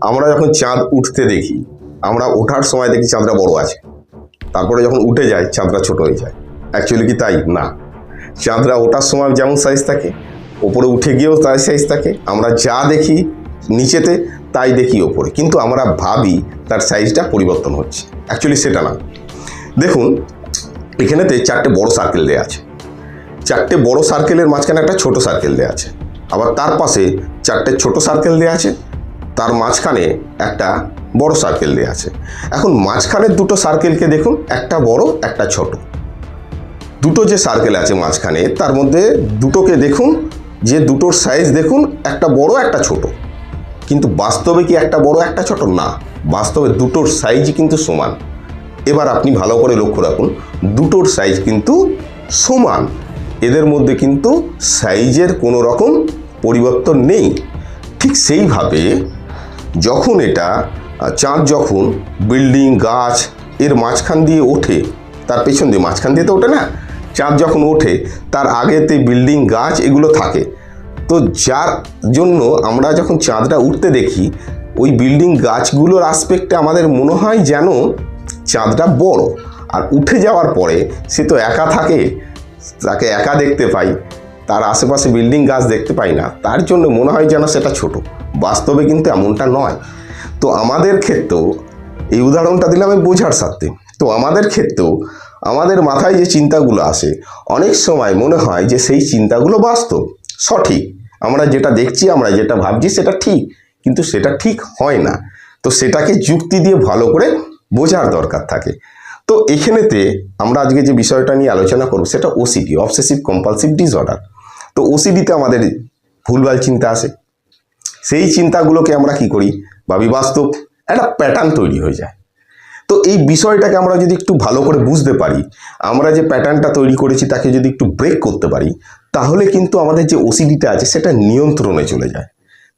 আমরা যখন চাঁদ উঠতে দেখি, আমরা ওঠার সময় দেখি চাঁদটা বড় আছে। তারপরে যখন উঠে যায়, চাঁদটা ছোট হয়ে যায়। অ্যাকচুয়ালি কি তাই? না। চাঁদরা ওঠার সময় যেমন সাইজ থাকে, ওপরে উঠে গিয়েও তাই সাইজ থাকে। আমরা যা দেখি নিচেতে, তাই দেখি ওপরে। কিন্তু আমরা ভাবি তার সাইজটা পরিবর্তন হচ্ছে। অ্যাকচুয়ালি সেটা না। দেখুন, এখানেতে চারটে বড় সার্কেল দেওয়া আছে। চারটে বড় সার্কেলের মাঝখানে একটা ছোট সার্কেল দেওয়া আছে। আবার তার পাশে চারটে ছোট সার্কেল দেওয়া আছে, তার মাঝখানে একটা বড় সার্কেল দেওয়া আছে। এখন মাঝখানের দুটো সার্কেলকে দেখুন, একটা বড়, একটা ছোট। দুটো যে সার্কেল আছে মাঝখানে, তার মধ্যে দুটোকে দেখুন, যে দুটোর সাইজ দেখুন, একটা বড়, একটা ছোট। কিন্তু বাস্তবে কি একটা বড়, একটা ছোট? না, বাস্তবে দুটোর সাইজই কিন্তু সমান। এবার আপনি ভালো করে লক্ষ্য রাখুন, দুটোর সাইজ কিন্তু সমান। এদের মধ্যে কিন্তু সাইজের কোনো রকম পরিবর্তন নেই। ঠিক সেইভাবে যখন এটা, চাঁদ যখন বিল্ডিং, গাছ এর মাঝখান দিয়ে ওঠে, তার পেছন দিয়ে, মাঝখান দিয়ে তো ওঠে না, চাঁদ যখন ওঠে, তার আগেতে বিল্ডিং, গাছ এগুলো থাকে। তো যার জন্য আমরা যখন চাঁদটা উঠতে দেখি, ওই বিল্ডিং, গাছগুলোর আসপেক্টে আমাদের মনে হয় যেন চাঁদটা বড়। আর উঠে যাওয়ার পরে সে তো একা থাকে, তাকে একা দেখতে পাই। তার আশেপাশে বিল্ডিং গাছ দেখতে পাই না, তার জন্য মনে হয় যেন সেটা ছোট। বাস্তবে কিন্তু এমনটা নয়। তো আমাদের ক্ষেত্রেও এই উদাহরণটা দিলাম আমি বোঝার সাথে তো আমাদের ক্ষেত্রেও আমাদের মাথায় যে চিন্তাগুলো আসে, অনেক সময় মনে হয় যে সেই চিন্তাগুলো বাস্তব, সঠিক। আমরা যেটা দেখছি, আমরা যেটা ভাবছি, সেটা ঠিক। কিন্তু সেটা ঠিক হয় না। তো সেটাকে যুক্তি দিয়ে ভালো করে বোঝার দরকার থাকে। তো এখানেতে আমরা আজকে যে বিষয়টা নিয়ে আলোচনা করব, সেটা ওসিডি অবসেসিভ কম্পালসিভ ডিসঅর্ডার তো ওসিডিতে আমাদের ভুলভাল চিন্তা আসে সেই চিন্তাগুলোকে আমরা কি করি? ভাবি বাস্তব একটা প্যাটার্ন তৈরি হয়ে যায়। তো এই বিষয়টাকে আমরা যদি একটু ভালো করে বুঝতে পারি, আমরা যে প্যাটার্নটা তৈরি করেছি তাকে যদি একটু ব্রেক করতে পারি, তাহলে কিন্তু আমাদের যে ওসিডিটা আছে সেটা নিয়ন্ত্রণে চলে যায়।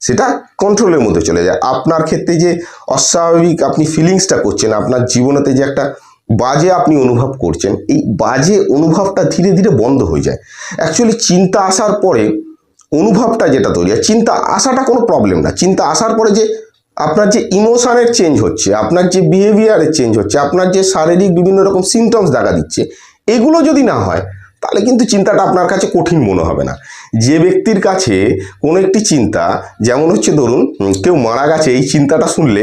সেটা কন্ট্রোলের মধ্যে চলে যায়। আপনার ক্ষেত্রে যে অস্বাভাবিক আপনি ফিলিংসটা করছেন, আপনার জীবনেতে যে একটা বাজে আপনি অনুভব করছেন, এই বাজে অনুভবটা ধীরে ধীরে বন্ধ হয়ে যায়। অ্যাকচুয়ালি চিন্তা আসার পরে অনুভবটা যেটা তৈরি হয়, চিন্তা আসাটা কোনো প্রবলেম না। চিন্তা আসার পরে যে আপনার যে ইমোশানের চেঞ্জ হচ্ছে, আপনার যে বিহেভিয়ারের চেঞ্জ হচ্ছে, আপনার যে শারীরিক বিভিন্ন রকম সিমটমস দেখা দিচ্ছে, এগুলো যদি না হয়, তাহলে কিন্তু চিন্তাটা আপনার কাছে কঠিন মনে হবে না। যে ব্যক্তির কাছে কোনো একটি চিন্তা, যেমন হচ্ছে ধরুন কেউ মারা গেছে, এই চিন্তাটা শুনলে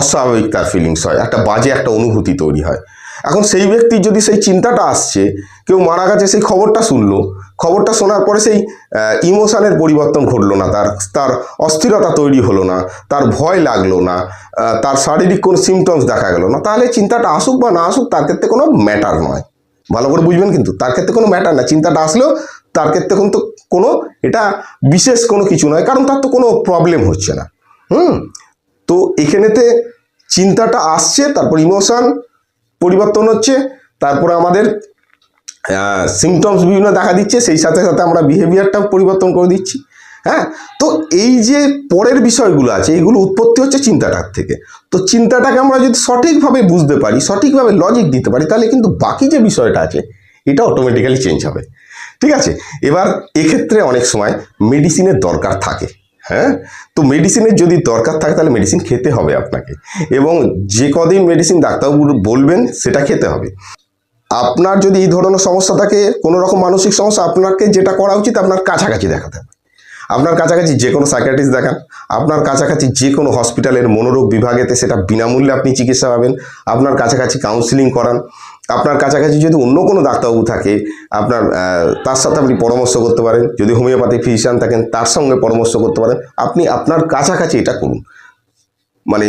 অস্বাভাবিক তার ফিলিংস হয়, একটা বাজে একটা অনুভূতি তৈরি হয়। এখন সেই ব্যক্তির যদি সেই চিন্তাটা আসছে, কেউ মারা গেছে, সেই খবরটা শুনলো। খবরটা শোনার পরে সেই ইমোশানের পরিবর্তন ঘটলো না, তার তার অস্থিরতা তৈরি হলো না, তার ভয় লাগল না তার শারীরিক কোনো সিমটমস দেখা গেল না, তাহলে চিন্তাটা আসুক বা না আসুক, তার ক্ষেত্রে কোনো ম্যাটার নয়। ভালো করে বুঝবেন কিন্তু, তার ক্ষেত্রে কোনো ম্যাটার না, চিন্তাটা আসলেও তার ক্ষেত্রে কিন্তু কোনো, এটা বিশেষ কোনো কিছু নয়, কারণ তার তো কোনো প্রবলেম হচ্ছে না। হুম? তো এখানেতে চিন্তাটা আসছে, তারপর ইমোশান পরিবর্তন হচ্ছে, তারপরে আমাদের সিমটমস বিভিন্ন দেখা দিচ্ছে, সেই সাথে সাথে আমরা বিহেভিয়ারটাও পরিবর্তন করে দিচ্ছি হ্যাঁ? তো এই যে পরের বিষয়গুলো আছে, এইগুলো উৎপত্তি হচ্ছে চিন্তাটার থেকে। তো চিন্তাটাকে আমরা যদি সঠিকভাবে বুঝতে পারি, সঠিকভাবে লজিক দিতে পারি, তাহলে কিন্তু বাকি যে বিষয়টা আছে, এটা অটোমেটিক্যালি চেঞ্জ হবে। ঠিক আছে? এবার এক্ষেত্রে অনেক সময় মেডিসিনের দরকার থাকে। হ্যাঁ? তো মেডিসিনের যদি দরকার থাকে, তাহলে মেডিসিন খেতে হবে আপনাকে। এবং যে কদিন মেডিসিন ডাক্তারবাবু বলবেন, সেটা খেতে হবে। আপনার যদি এই ধরনের সমস্যা থাকে, কোনো রকম মানসিক সমস্যা, আপনাকে যেটা করা উচিত, আপনার কাছাকাছি দেখাতে হবে। আপনার কাছাকাছি যে কোনো সাইকাট্রিস্ট দেখান, আপনার কাছাকাছি যে কোনো হসপিটালের মনোরোগ বিভাগেতে সেটা বিনামূল্যে আপনি চিকিৎসা পাবেন, আপনার কাছাকাছি কাউন্সিলিং করান, আপনার কাছাকাছি যদি অন্য কোনো ডাক্তারবাবু থাকে, আপনার তার সাথে আপনি পরামর্শ করতে পারেন, যদি হোমিওপ্যাথি ফিজিশিয়ান থাকেন, তার সঙ্গে পরামর্শ করতে পারেন, আপনি আপনার কাছাকাছি এটা করুন। মানে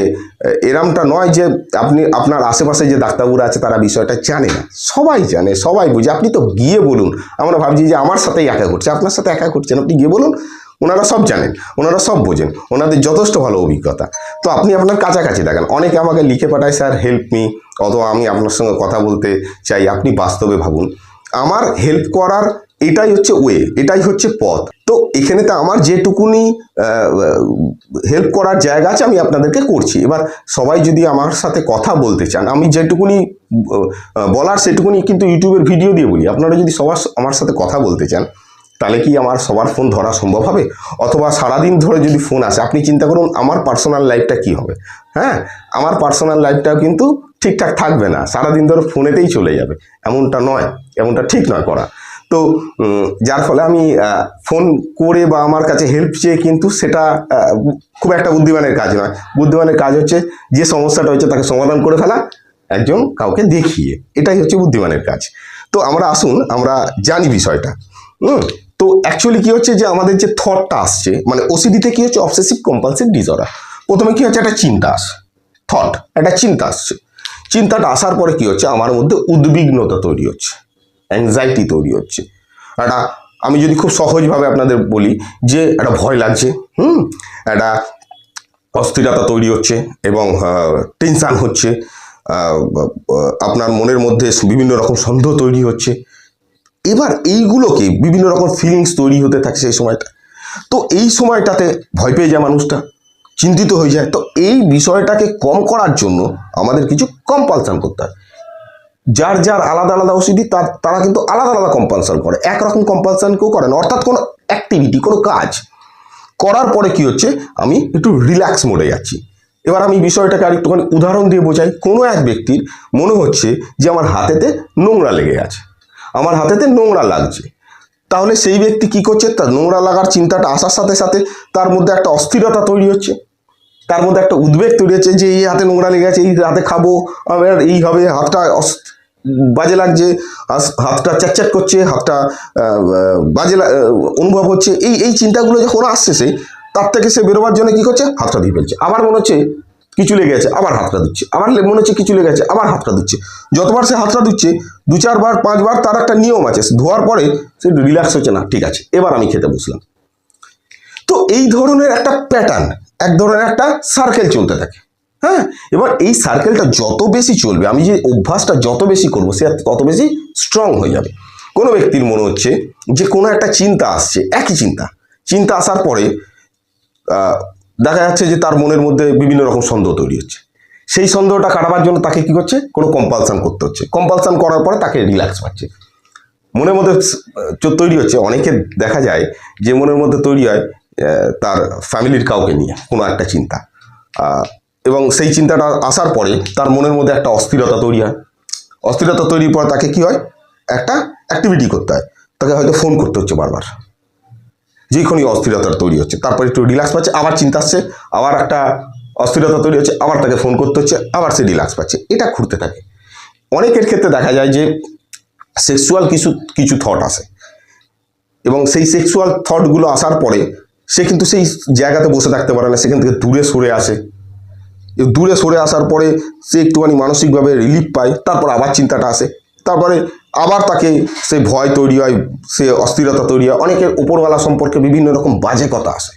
এরমটা নয় যে আপনি, আপনার আশেপাশে যে ডাক্তারবাবুরা আছে তারা বিষয়টা জানে না। সবাই জানে, সবাই বুঝে। আপনি তো গিয়ে বলুন, আমরা ভাবছি যে আমার সাথেই একা করছে আপনার সাথে একা করছেন আপনি গিয়ে বলুন ওনারা সব জানেন, ওনারা সব বোঝেন, ওনাদের যথেষ্ট ভালো অভিজ্ঞতা। তো আপনি আপনার কাছাকাছি দেখেন অনেকে আমাকে লিখে পাঠায়, স্যার হেল্প মি অথবা আমি আপনার সঙ্গে কথা বলতে চাই, আপনি বাস্তবে ভাবুন। আমার হেল্প করার এটাই হচ্ছে ওয়ে এটাই হচ্ছে পথ। তো এখানে তো আমার যেটুকুনি হেল্প করার জায়গা আছে, আমি আপনাদেরকে করছি। এবার সবাই যদি আমার সাথে কথা বলতে চান, আমি যেটুকুনি বলার সেটুকুনি কিন্তু ইউটিউবের ভিডিও দিয়ে বলি। আপনারা যদি সবার, আমার সাথে কথা বলতে চান তাহলে কি আমার সবার ফোন ধরা সম্ভব হবে? অথবা সারাদিন ধরে যদি ফোন আসে, আপনি চিন্তা করুন আমার পার্সোনাল লাইফটা কি হবে? হ্যাঁ? আমার পার্সোনাল লাইফটাও কিন্তু ঠিকঠাক থাকবে না। সারাদিন ধরে ফোনেতেই চলে যাবে। এমনটা নয়। এমনটা ঠিক নয় করা। তো যার ফলে আমি ফোন করে বা আমার কাছে হেল্প চেয়ে কিন্তু সেটা খুব একটা বুদ্ধিমানের কাজ নয়। বুদ্ধিমানের কাজ হচ্ছে যে সমস্যাটা হচ্ছে তাকে সমাধান করে ফেলা, একজন কাউকে দেখিয়ে। এটাই হচ্ছে বুদ্ধিমানের কাজ। তো আমরা আসুন, আমরা জানি বিষয়টা। হুম? তো অ্যাকচুয়ালি কি হচ্ছে যে আমাদের যে থটটা আসছে মানে ওসিডিতে কি হচ্ছে? অবসেসিভ কম্পালসিভ ডিসঅর্ডার প্রথমে কি হচ্ছে? একটা চিন্তা আসে থট একটা চিন্তা আসছে। চিন্তাটা আসার পরে কি হচ্ছে? আমার মধ্যে উদ্বিগ্নতা তৈরি হচ্ছে অ্যাংজাইটি তৈরি হচ্ছে। একটা, আমি যদি খুব সহজভাবে আপনাদের বলি যে একটা ভয় লাগছে, হুম? একটা অস্থিরতা তৈরি হচ্ছে এবং টেনশান হচ্ছে আপনার মনের মধ্যে বিভিন্ন রকম সন্দেহ তৈরি হচ্ছে। এবার এইগুলোকে বিভিন্ন রকম ফিলিংস তৈরি হতে থাকে সেই সময়টা। তো এই সময়টাতে ভয় পেয়ে যায় মানুষটা, চিন্তিত হয়ে যায়। তো এই বিষয়টাকে কম করার জন্য আমাদের কিছু কম্পালসান করতে হয়। যার যার আলাদা আলাদা ওসিডি তার, তারা কিন্তু আলাদা আলাদা কম্পালসান করে। একরকম কম্পালসান কেউ করে না। অর্থাৎ কোনো অ্যাক্টিভিটি কোনো কাজ করার পরে কি হচ্ছে? আমি একটু রিল্যাক্স মোডে যাচ্ছি। এবার আমি বিষয়টাকে আর একটুখানি উদাহরণ দিয়ে বোঝাই। কোনো এক ব্যক্তির মনে হচ্ছে যে আমার হাতেতে নোংরা লেগে আছে। আমার হাতেতে নোংরা লাগছে। তাহলে সেই ব্যক্তি কি করছে? তার নোংরা লাগার চিন্তাটা আসার সাথে সাথে তার মধ্যে একটা অস্থিরতা তৈরি হচ্ছে। তার মধ্যে একটা উদ্বেগ তৈরি হচ্ছে যে, এই হাতে নোংরা লেগে আছে, এই হাতে খাব আমার এই হবে হাতটা বাজে লাগছে হাতটা চ্যাটচ্যাট করছে, হাতটা বাজে অনুভব হচ্ছে। এই এই চিন্তাগুলো যখন আসছে সে, তার থেকে সে বেরোবার জন্য কি করছে? হাতটা দিয়ে ফেলছে। আবার মনে হচ্ছে কিছু লেগে আছে আবার হাতটা দিচ্ছে আবার মনে হচ্ছে কিছু লেগে আছে আবার হাতটা দিচ্ছে যতবার সে হাতটা দিচ্ছে দু চারবার পাঁচবার তার একটা নিয়ম আছে। ধোয়ার পরে সে রিল্যাক্স হচ্ছে না, ঠিক আছে। এবার আমি খেতে বসলাম। তো এই ধরনের একটা প্যাটার্ন এক ধরনের একটা সার্কেল চলতে থাকে। হ্যাঁ? এবার এই সার্কেলটা যত বেশি চলবে, আমি যে অভ্যাসটা যত বেশি করব, সে তত বেশি স্ট্রং হয়ে যাবে। কোনো ব্যক্তির মনে হচ্ছে যে কোনো একটা চিন্তা আসছে, একই চিন্তা। চিন্তা আসার পরে দেখা যাচ্ছে যে তার মনের মধ্যে বিভিন্ন রকম সন্দেহ তৈরি হচ্ছে। সেই সন্দেহটা কাটাবার জন্য তাকে কি করছে? কোনো কম্পালসান করতে হচ্ছে। কম্পালসান করার পরে তাকে রিল্যাক্স পাচ্ছে মনের মধ্যে তৈরি হচ্ছে। অনেকে দেখা যায় যে মনের মধ্যে তৈরি হয় তার ফ্যামিলির কাউকে নিয়ে, কোনো একটা চিন্তা। এবং সেই চিন্তাটা আসার পরে তার মনের মধ্যে একটা অস্থিরতা তৈরি হয়। অস্থিরতা তৈরির পর তাকে কি হয়? একটা অ্যাক্টিভিটি করতে হয়। তাকে হয়তো ফোন করতে হচ্ছে বারবার। যেইখানে অস্থিরতা তৈরি হচ্ছে। তারপর একটু রিল্যাক্স পাচ্ছে, আবার চিন্তা আসছে, আবার একটা অস্থিরতা তৈরি হচ্ছে, আবার তাকে ফোন করতে হচ্ছে, আবার সে রিল্যাক্স পাচ্ছে। এটা ঘুরতে থাকে। অনেকের ক্ষেত্রে দেখা যায় যে সেক্সুয়াল কিছু কিছু থট আসে। এবং সেই সেক্সুয়াল থটগুলো আসার পরে সে কিন্তু সেই জায়গাতে বসে থাকতে পারে না, সেখান থেকে দূরে সরে আসে। দূরে সরে আসার পরে সে একটুখানি মানসিকভাবে রিলিফ পায়, তারপর আবার চিন্তাটা আসে। তারপরে আবার তাকে সে ভয় তৈরি হয়, সে অস্থিরতা তৈরি হয়। অনেকের উপরওয়ালা সম্পর্কে বিভিন্ন রকম বাজে কথা আসে।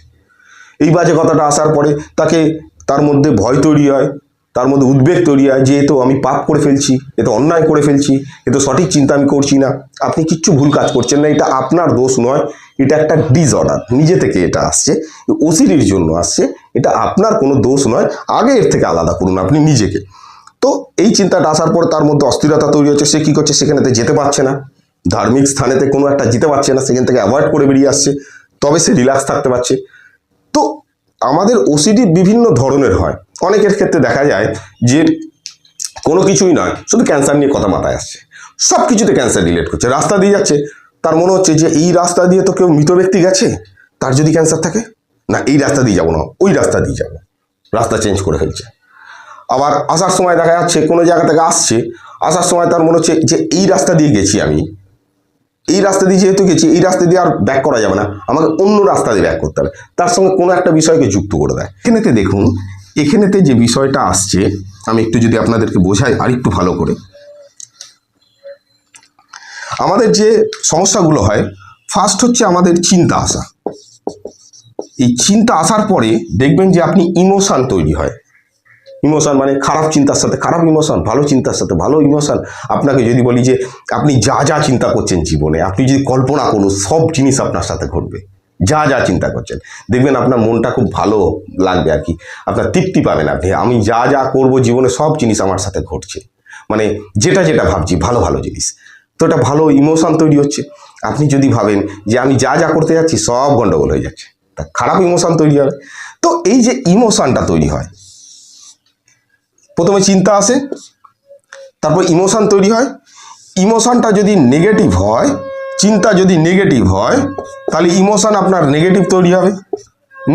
এই বাজে কথাটা আসার পরে তাকে তার মধ্যে ভয় তৈরি হয়, তার মধ্যে উদ্বেগ তৈরি হয় যে এ তো আমি পাপ করে ফেলছি, এ তো অন্যায় করে ফেলছি, এ তো সঠিক চিন্তা আমি করছি না। আপনি কিচ্ছু ভুল কাজ করছেন না, এটা আপনার দোষ নয়, এটা একটা ডিসঅর্ডার নিজে থেকে এটা আসছে ওসিডির জন্য আসছে, এটা আপনার কোনো দোষ নয়, আগে এর থেকে আলাদা করুন আপনি নিজেকে। তো এই চিন্তাটা আসার পর তার মধ্যে অস্থিরতা তৈরি হচ্ছে, সে কী করছে? সেখানেতে যেতে পারছে না। ধার্মিক স্থানেতে কোনো একটা যেতে পারছে না, সেখান থেকে অ্যাভয়েড করে বেরিয়ে আসছে। তবে সে রিল্যাক্স থাকতে পারছে। আমাদের ওসিডি বিভিন্ন ধরনের হয়। অনেকের ক্ষেত্রে দেখা যায় যে কোনো কিছুই নয়, শুধু ক্যান্সার নিয়ে কথা মাথায় আসছে। সব কিছুতে ক্যান্সার রিলেট করছে। রাস্তা দিয়ে যাচ্ছে। তার মনে হচ্ছে যে এই রাস্তা দিয়ে তো কেউ মৃত ব্যক্তি গেছে? তার যদি ক্যান্সার থাকে? না, এই রাস্তা দিয়ে যাব না। ওই রাস্তা দিয়ে যাব। রাস্তা চেঞ্জ করে ফেলছে। আবার আসার সময় দেখা যাচ্ছে কোনো জায়গা থেকে আসছে। আসার সময় তার মনে হচ্ছে যে এই রাস্তা দিয়ে গেছি আমি। এই রাস্তা দিয়ে যেহেতু গেছি, এই রাস্তা দিয়ে আর ব্যাক করা যাবে না। আমাকে অন্য রাস্তা দিয়ে ব্যাক করতে হবে। তার সঙ্গে কোনো একটা বিষয়কে যুক্ত করে দেয়। এখানেতে দেখুন, এখানেতে যে বিষয়টা আসছে, আমি একটু যদি আপনাদেরকে বোঝাই আরেকটু ভালো করে। আমাদের যে সমস্যাগুলো হয় ফার্স্ট হচ্ছে আমাদের চিন্তা আসা। এই চিন্তা আসার পরে দেখবেন যে আপনি ইমোশান তৈরি হয়। ইমোশন মানে খারাপ চিন্তার সাথে, খারাপ ইমোশন, ভালো চিন্তার সাথে, ভালো ইমোশন। আপনাকে যদি বলি যে, আপনি যা যা চিন্তা করছেন জীবনে, আপনি যদি কল্পনা করুন, সব জিনিস আপনার সাথে ঘটবে। যা যা চিন্তা করছেন। দেখবেন আপনার মনটা খুব ভালো লাগবে আর কি। আপনার তৃপ্তি পাবেন আপনি। আমি যা যা করব জীবনে সব জিনিস আমার সাথে ঘটছে। মানে যেটা যেটা ভাবছি, ভালো ভালো জিনিস। তো এটা ভালো ইমোশন তৈরি হচ্ছে। আপনি যদি ভাবেন যে, আমি যা যা করতে যাচ্ছি, সব গন্ডগোল হয়ে যাচ্ছে। তা খারাপ ইমোশন তৈরি হবে। তো এই যে ইমোশনটা তৈরি হয় প্রথমে চিন্তা আসে, তারপর ইমোশান তৈরি হয়। ইমোশানটা যদি নেগেটিভ হয়, চিন্তা যদি নেগেটিভ হয়, তাহলে ইমোশান আপনার নেগেটিভ তৈরি হবে।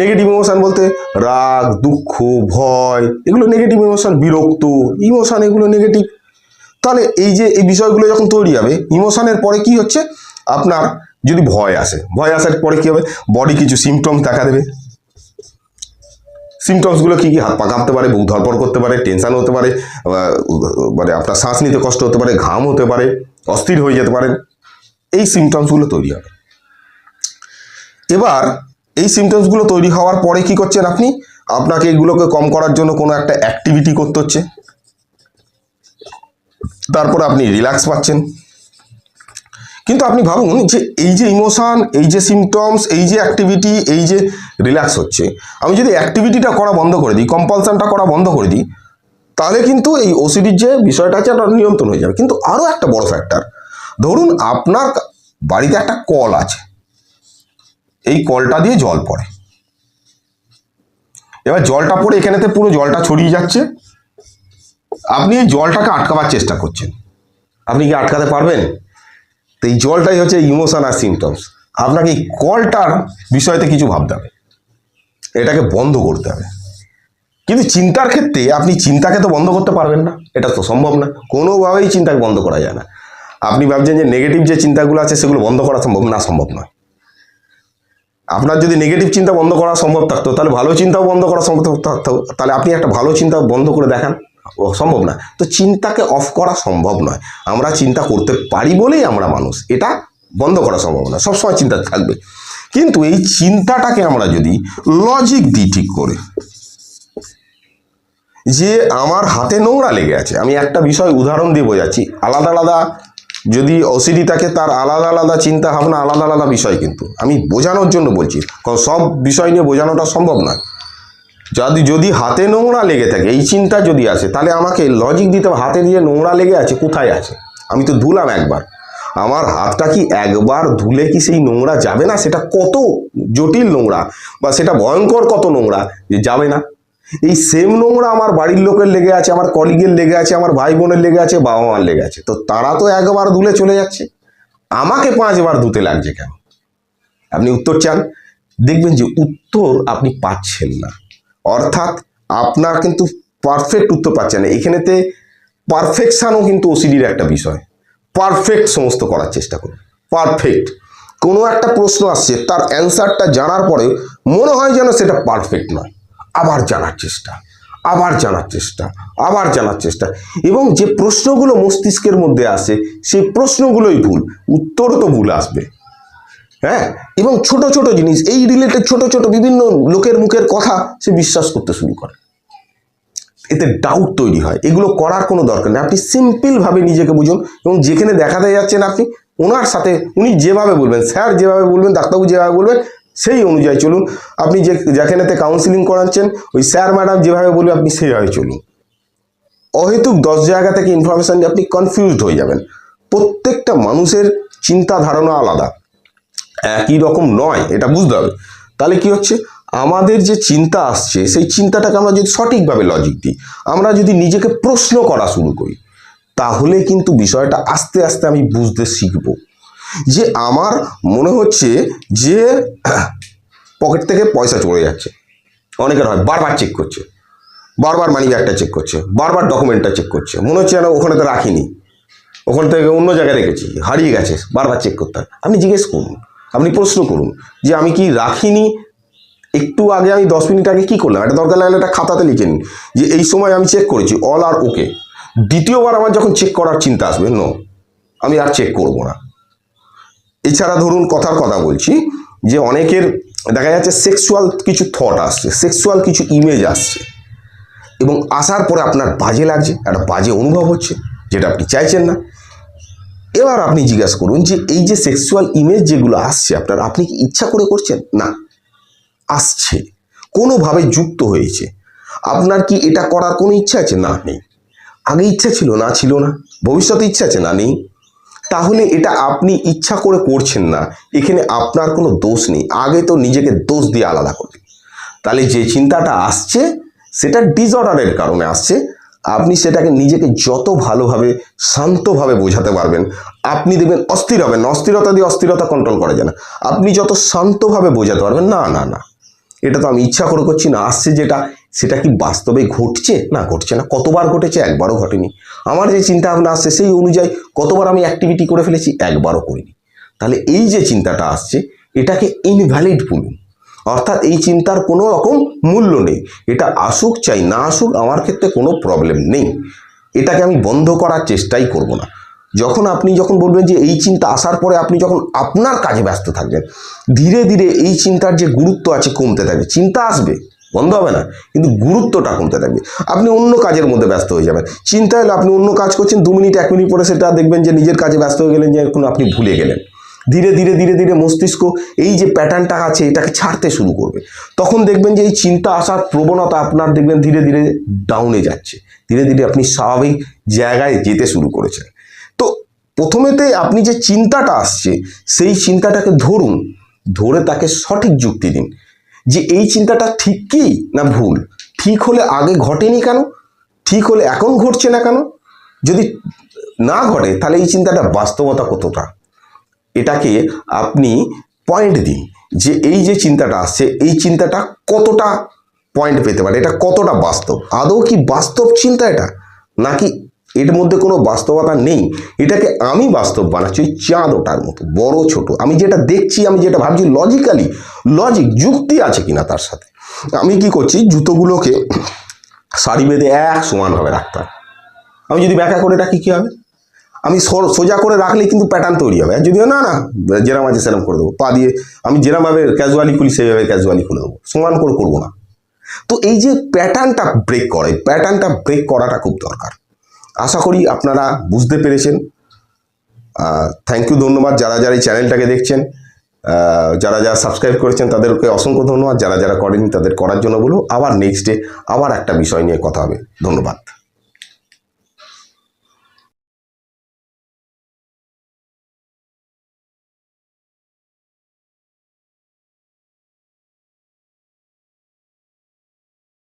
নেগেটিভ ইমোশান বলতে রাগ, দুঃখ, ভয়, এগুলো নেগেটিভ ইমোশান বিরক্ত ইমোশান এগুলো নেগেটিভ তাহলে এই যে, এই বিষয়গুলো যখন তৈরি হবে ইমোশানের পরে কি হচ্ছে? আপনার যদি ভয় আসে, ভয় আসার পরে কি হবে? বডি কিছু সিমটমস দেখা দেবে। সিমটমসগুলো কি কি? হাত পা কাঁপতে পারে, বুক ধরপড় করতে পারে টেনশান হতে পারে মানে আপনার শ্বাস নিতে কষ্ট হতে পারে, ঘাম হতে পারে, অস্থির হয়ে যেতে পারেন এই সিমটমসগুলো তৈরি হবে। এবার এই সিমটমসগুলো তৈরি হওয়ার পরে কি করছেন আপনি? আপনাকে এগুলোকে কম করার জন্য কোনো একটা অ্যাক্টিভিটি করতে হচ্ছে। তারপর আপনি রিল্যাক্স পাচ্ছেন। কিন্তু আপনি ভাবুন যে এই যে ইমোশান এই যে সিমটমস এই যে অ্যাক্টিভিটি এই যে রিল্যাক্স হচ্ছে, আমি যদি অ্যাক্টিভিটিটা করা বন্ধ করে দিই কম্পালশনটা করা বন্ধ করে দিই, তাহলে কিন্তু এই ওসিডির যে বিষয়টা আছে এটা নিয়ন্ত্রণ হয়ে যাবে। কিন্তু আরও একটা বড় ফ্যাক্টর ধরুন আপনার বাড়িতে একটা কল আছে, এই কলটা দিয়ে জল পড়ে। এবার জলটা পড়ে এখানেতে পুরো জলটা ছড়িয়ে যাচ্ছে, আপনি এই জলটাকে আটকাবার চেষ্টা করছেন। আপনি কি আটকাতে পারবেন? তো এই জলটাই হচ্ছে ইমোশন আর সিমটমস আপনাকে এই কলটার বিষয়তে কিছু ভাবতে হবে। এটাকে বন্ধ করতে হবে। কিন্তু চিন্তার ক্ষেত্রে আপনি চিন্তাকে তো বন্ধ করতে পারবেন না। এটা তো সম্ভব না। কোনোভাবেই চিন্তাকে বন্ধ করা যায় না। আপনি ভাবছেন যে নেগেটিভ যে চিন্তাগুলো আছে, সেগুলো বন্ধ করা সম্ভব না, সম্ভব নয়। আপনার যদি নেগেটিভ চিন্তা বন্ধ করা সম্ভব থাকতো, তাহলে ভালো চিন্তাও বন্ধ করা সম্ভব থাকতো। তাহলে আপনি একটা ভালো চিন্তা বন্ধ করে দেখান। সম্ভব না। তো চিন্তাকে অফ করা সম্ভব নয়। আমরা চিন্তা করতে পারি বলেই আমরা মানুষ। এটা বন্ধ করা সম্ভব না। সবসময় চিন্তা থাকবে। কিন্তু এই চিন্তাটাকে আমরা যদি লজিক দিই ঠিক করে, যে আমার হাতে নোংরা লেগে আছে, আমি একটা বিষয় উদাহরণ দিয়ে বোঝাচ্ছি। আলাদা আলাদা যদি ওসিডি থাকে, তার আলাদা আলাদা চিন্তা ভাবনা, আলাদা আলাদা বিষয় কিন্তু। আমি বোঝানোর জন্য বলছি। কারণ সব বিষয় নিয়ে বোঝানোটা সম্ভব নয়। যদি যদি হাতে নোংরা লেগে থাকে, এই চিন্তা যদি আসে, তাহলে আমাকে লজিক দিতে হবে, হাতে দিয়ে নোংরা লেগে আছে, কোথায় আছে? আমি তো ধুলাম একবার। আমার হাতটা কি একবার ধুলে কি সেই নোংরা যাবে না? সেটা কত জটিল নোংরা, বা সেটা ভয়ঙ্কর কত নোংরা, যে যাবে না। এই সেম নোংরা আমার বাড়ির লোকের লেগে আছে, আমার কলিগের লেগে আছে, আমার ভাই বোনের লেগে আছে বাবা মার লেগে আছে। তো তারা তো একবার ধুলে চলে যাচ্ছে। আমাকে পাঁচবার ধুতে লাগছে কেন? আপনি উত্তর চান? দেখবেন যে উত্তর আপনি পাচ্ছেন না। অর্থাৎ আপনার কিন্তু পারফেক্ট উত্তর পাচ্ছেন না। এখানেতে পারফেকশানও কিন্তু ওসিডির একটা বিষয়। পারফেক্ট সমস্ত করার চেষ্টা করুন। পারফেক্ট কোনো একটা প্রশ্ন আসছে, তার অ্যান্সারটা জানার পরে মনে হয় যেন সেটা পারফেক্ট নয়। আবার জানার চেষ্টা, আবার জানার চেষ্টা, আবার জানার চেষ্টা। এবং যে প্রশ্নগুলো মস্তিষ্কের মধ্যে আসে, সেই প্রশ্নগুলোই ভুল। উত্তর তো ভুল আসবে। হ্যাঁ? এবং ছোট ছোট জিনিস, এই রিলেটেড ছোট ছোট বিভিন্ন লোকের মুখের কথা সে বিশ্বাস করতে শুরু করে। এতে ডাউট তৈরি হয়। এগুলো করার কোনো দরকার নেই। আপনি সিম্পলভাবে নিজেকে বুঝুন এবং যেখানে দেখাতে যাচ্ছেন আপনি, ওনার সাথে উনি যেভাবে বলবেন, স্যার যেভাবে বলবেন, ডাক্তারবাবু যেভাবে বলবেন, সেই অনুযায়ী চলুন। আপনি যে যেখানেতে কাউন্সিলিং করাচ্ছেন, ওই স্যার, ম্যাডাম যেভাবে বলবে, আপনি সেইভাবে চলুন। অহেতুক দশ জায়গা থেকে ইনফরমেশন আপনি কনফিউজড হয়ে যাবেন। প্রত্যেকটা মানুষের চিন্তা ধারণা আলাদা। একই রকম নয়, এটা বুঝতে হবে। তাহলে কি হচ্ছে? আমাদের যে চিন্তা আসছে, সেই চিন্তাটাকে আমরা যদি সঠিকভাবে লজিক দিই, আমরা যদি নিজেকে প্রশ্ন করা শুরু করি, তাহলে কিন্তু বিষয়টা আস্তে আস্তে আমি বুঝতে শিখব। যে আমার মনে হচ্ছে যে পকেট থেকে পয়সা চলে যাচ্ছে। অনেকের হয়, বারবার চেক করছে। বারবার মানি ব্যাগটা চেক করছে, বারবার ডকুমেন্টটা চেক করছে। মনে হচ্ছে যেন ওখানে তো রাখিনি। ওখান থেকে অন্য জায়গায় রেখেছি, হারিয়ে গেছে, বারবার চেক করতে হয়। আপনি জিজ্ঞেস করুন আপনি প্রশ্ন করুন যে আমি কি রাখিনি? একটু আগে আমি দশ মিনিট আগে কি করলাম? একটা দরকার লাগলে একটা খাতাতে লিখে নিন যে এই সময় আমি চেক করেছি অল আর ওকে দ্বিতীয়বার আমার যখন চেক করার চিন্তা আসবে নো আমি আর চেক করব না। এছাড়া ধরুন কথার কথা বলছি যে অনেকের দেখা যাচ্ছে সেক্সুয়াল কিছু থট আসছে সেক্সুয়াল কিছু ইমেজ আসছে। এবং আসার পরে আপনার বাজে লাগছে, একটা বাজে অনুভব হচ্ছে, যেটা আপনি চাইছেন না। এবার আপনি জিজ্ঞাসা করুন যে এই যে সেক্সুয়াল ইমেজ যেগুলো আসছে, আপনার আপনি কি ইচ্ছা করে করছেন? না। আসছে। কোনোভাবে যুক্ত হয়েছে। আপনার কি এটা করার কোনো ইচ্ছা আছে? না, নেই। আগে ইচ্ছা ছিল, না ছিল না। ভবিষ্যতে ইচ্ছা আছে? না, নেই। তাহলে এটা আপনি ইচ্ছা করে করছেন না। এখানে আপনার কোনো দোষ নেই। আগে তো নিজেকে দোষ দিয়ে আলাদা করবেন তাহলে যে চিন্তাটা আসছে, সেটা ডিসঅর্ডারের কারণে আসছে। আপনি সেটাকে নিজেকে যত ভালোভাবে, শান্তভাবে বোঝাতে পারবেন, আপনি দেখবেন অস্থির হবেন অস্থিরতা দিয়ে অস্থিরতা কন্ট্রোল করা যায় না। আপনি যত শান্তভাবে বোঝাতে পারবেন, না না না। এটা তো আমি ইচ্ছা করে করছি না। আসছে যেটা, সেটা কি বাস্তবে ঘটছে? না ঘটছে না। কতবার ঘটেছে? একবারও ঘটেনি। আমার যে চিন্তা ভাবনা আসছে, সেই অনুযায়ী কতবার আমি অ্যাক্টিভিটি করে ফেলেছি? একবারও করিনি। তাহলে এই যে চিন্তাটা আসছে, এটাকে ইনভ্যালিড বলুন। অর্থাৎ এই চিন্তার কোনো রকম মূল্য নেই। এটা আসুক চাই না আসুক, আমার ক্ষেত্রে কোনো প্রবলেম নেই। এটাকে আমি বন্ধ করার চেষ্টাই করব না। যখন আপনি যখন বলবেন যে এই চিন্তা আসার পরে আপনি যখন আপনার কাজে ব্যস্ত থাকবেন, ধীরে ধীরে এই চিন্তার যে গুরুত্ব আছে কমতে থাকবে। চিন্তা আসবে, বন্ধ হবে না, কিন্তু গুরুত্বটা কমতে থাকবে। আপনি অন্য কাজের মধ্যে ব্যস্ত হয়ে যাবেন। চিন্তা হলে আপনি অন্য কাজ করছেন, দু মিনিট, এক মিনিট পরে সেটা দেখবেন যে নিজের কাজে ব্যস্ত হয়ে গেলেন, যে এখন আপনি ভুলে গেলেন। ধীরে ধীরে ধীরে ধীরে মস্তিষ্ক এই যে প্যাটার্নটা আছে, এটাকে ছাড়তে শুরু করবে। তখন দেখবেন যে এই চিন্তা আসার প্রবণতা আপনার দেখবেন ধীরে ধীরে ডাউনে যাচ্ছে। ধীরে ধীরে আপনি স্বাভাবিক জায়গায় যেতে শুরু করেছেন। তো প্রথমেতে আপনি যে চিন্তাটা আসছে, সেই চিন্তাটাকে ধরুন, ধরে তাকে সঠিক যুক্তি দিন যে এই চিন্তাটা ঠিক কি না ভুল? ঠিক হলে আগে ঘটেনি কেন? ঠিক হলে এখন ঘটছে না কেন? যদি না ঘটে, তাহলে এই চিন্তাটা বাস্তবতা কতটা? এটাকে আপনি পয়েন্ট দিন। যে এই যে চিন্তাটা আসছে, এই চিন্তাটা কতটা পয়েন্ট পেতে পারে? এটা কতটা বাস্তব? আদৌ কি বাস্তব চিন্তা এটা? নাকি এর মধ্যে কোনো বাস্তবতা নেই? এটাকে আমি বাস্তব বানাচ্ছি চাঁদ ওটার মতো, বড় ছোট। আমি যেটা দেখছি, আমি যেটা ভাবছি লজিক্যালি লজিক যুক্তি আছে কিনা তার সাথে। আমি কি করছি, জুতোগুলোকে সারি বেঁধে এক সমানভাবে রাখতাম আমি যদি ব্যাখ্যা করে রাখি কী হবে? আমি সোজা করে রাখলে কিন্তু প্যাটার্ন তৈরি হবে। আর যদিও না না, যেরাম আছে সেরকম করে দেবো। পা দিয়ে আমি যেরমভাবে ক্যাজুয়ালি খুলি, সেইভাবে ক্যাজুয়ালি খুলে দেবো। সমান করে করব না। তো এই যে প্যাটার্নটা ব্রেক করে প্যাটার্নটা ব্রেক করাটা খুব দরকার। আশা করি আপনারা বুঝতে পেরেছেন। থ্যাংক ইউ ধন্যবাদ। যারা যারা এই চ্যানেলটাকে দেখছেন যারা যারা সাবস্ক্রাইব করেছেন, তাদেরকে অসংখ্য ধন্যবাদ। যারা যারা করেনি তাদের করার জন্য বলব, আবার নেক্সট ডে আবার একটা বিষয় নিয়ে কথা হবে। ধন্যবাদ।